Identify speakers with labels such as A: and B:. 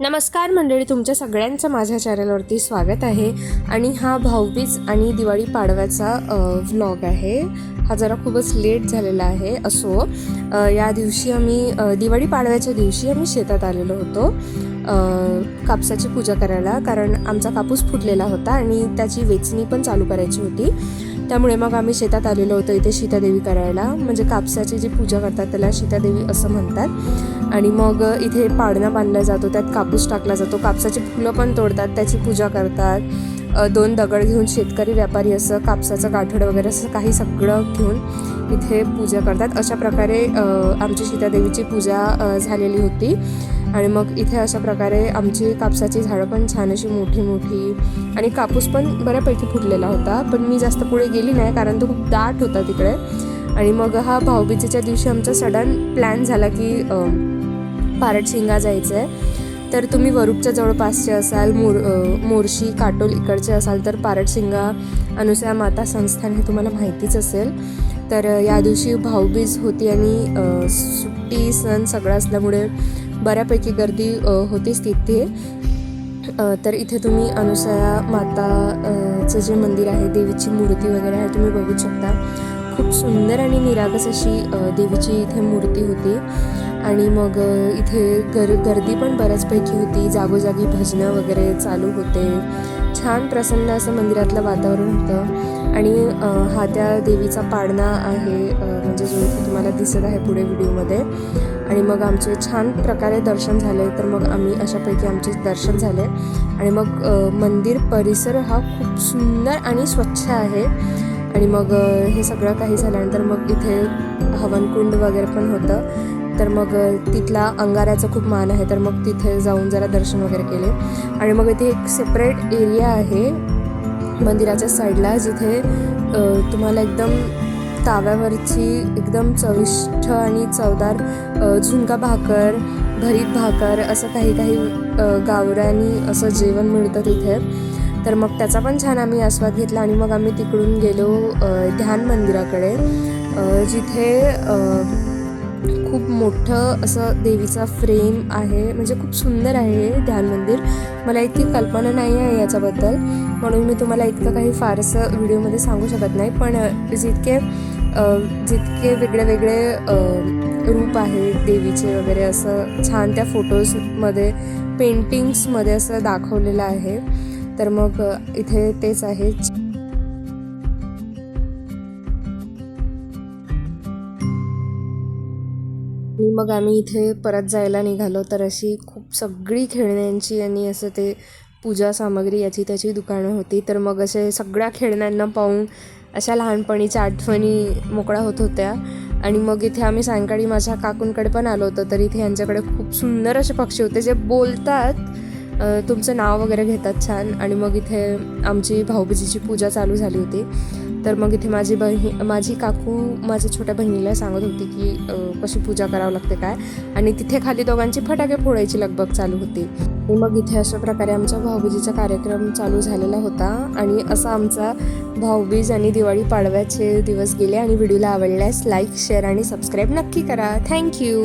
A: नमस्कार मंडळी तुमच्या सगळ्यांचं माझ्या चॅनलवरती स्वागत आहे. आणि हा भाऊबीज आणि दिवाळी पाडव्याचा व्लॉग आहे. हा जरा खूपच लेट झालेला आहे असो. या दिवशी आम्ही दिवाळी पाडव्याच्या दिवशी आम्ही शेतात आलेलो होतो. कापसाची पूजा करायला कारण आमचा कापूस फुटलेला होता आणि त्याची वेचणी पण चालू करायची होती. त्यामुळे मग आम्ही शेतात आलेलो होतो इथे सीतादेवी करायला. म्हणजे कापसाची जी पूजा करतात त्याला सीतादेवी असं म्हणतात. आणि मग इथे पाडणा बांधला जातो त्यात कापूस टाकला जातो. कापसाची फुलं पण तोडतात त्याची पूजा करतात. दोन दगड घेऊन शेतकरी व्यापारी असं कापसाचं गाठड वगैरे असं काही सगळं घेऊन इथे पूजा करतात. अशा प्रकारे आमची सीतादेवीची पूजा झालेली होती. आणि मग इथे अशा प्रकारे आमची कापसाची झाडं पण छान अशी मोठी मोठी आणि कापूस पण बऱ्यापैकी फुटलेला होता. पण मी जास्त पुढे गेली नाही कारण तो खूप दाट होता तिकडे. आणि मग हा भाऊबीजेच्या दिवशी आमचा सडन प्लॅन झाला की पारट शिंगा जायचं आहे तर तुम्ही वरुडच्या जवळपासचे असाल मोर मोर्शी काटोल इकडचे असाल तर पारटसिंगा अनुसया माता संस्थान हे तुम्हाला माहितीच असेल. तर या दिवशी भाऊबीज होती आणि सुट्टी सण सगळं असल्यामुळे बऱ्यापैकी गर्दी होतीच तिथे. तर इथे तुम्ही अनुसया माताचं जे मंदिर आहे देवीची मूर्ती वगैरे आहे तुम्ही बघू शकता. खूप सुंदर आणि निरागस अशी देवीची इथे मूर्ती होती. आणि मग इथे गर गर्दी पण बऱ्याचपैकी होती. जागोजागी भजनं वगैरे चालू होते. छान प्रसन्न असं मंदिरातलं वातावरण होतं. आणि हा त्या देवीचा पाडणा आहे म्हणजे जो तुम्हाला दिसत आहे पुढे व्हिडिओमध्ये. आणि मग आमचे छान प्रकारे दर्शन झाले. तर मग आम्ही अशापैकी आमचे दर्शन झाले. आणि मग मंदिर परिसर हा खूप सुंदर आणि स्वच्छ आहे. आणि मग हे सगळं काही झाल्यानंतर मग इथे हवनकुंड वगैरे पण होतं. तर मग तिथला अंगाऱ्याचा खूप मान आहे तर मग तिथे जाऊन जरा दर्शन वगैरे केले. आणि मग इथे एक सेपरेट एरिया आहे मंदिराच्या साईडला जिथे तुम्हाला एकदम ताव्यावरची एकदम चविष्ट आणि चवदार झुणका भाकर भरीत भाकर असं काही काही अ, गावरानी असं जेवण मिळतं तिथे. तर मग त्याचा पण छान आम्ही आस्वाद घेतला आणि मग आम्ही तिकडून गेलो ध्यान मंदिराकडे जिथे मोठं असं देवीचा फ्रेम आहे. म्हणजे खूप सुंदर आहे हे ध्यान मंदिर. मला इतकी कल्पना नाही आहे याच्याबद्दल. म्हणून मी तुम्हाला इतकं काही फारसं व्हिडिओमध्ये सांगू शकत नाही. पण जितके जितके वेगळे वेगळे रूप आहे देवीचे वगैरे असं छान त्या फोटोजमध्ये पेंटिंग्समध्ये असं दाखवलेलं आहे. तर मग इथे तेच आहे. आणि मग आम्ही इथे परत जायला निघालो. तर अशी खूप सगळी खेळण्यांची आणि असं ते पूजा सामग्री याची त्याची दुकानं होती. तर मग असे सगळ्या खेळण्यांना पाहून अशा लहानपणीच्या आठवणी मोकळ्या होत होत्या. आणि मग इथे आम्ही सायंकाळी माझ्या काकूंकडे पण आलो होतो. तर इथे यांच्याकडे खूप सुंदर असे पक्षी होते जे बोलतात. तुमचं नाव वगैरे घेतात छान. आणि मग इथे आमची भाऊबीजीची पूजा चालू झाली होती. तर मग इथे माझी बही माझी काकू माझ्या छोट्या बहिणीला सांगत होती की कशी पूजा करावं लागते काय? आणि तिथे खाली दोघांची फटाके फोडायची लगबग चालू होती. मग इथे अशा प्रकारे आमचा भाऊबीजीचा कार्यक्रम चालू झालेला होता. आणि असा आमचा भाऊबीज आणि दिवाळी पाडव्याचे दिवस गेले आणि व्हिडिओला आवडल्यास लाईक शेअर आणि सबस्क्राईब नक्की करा. थँक्यू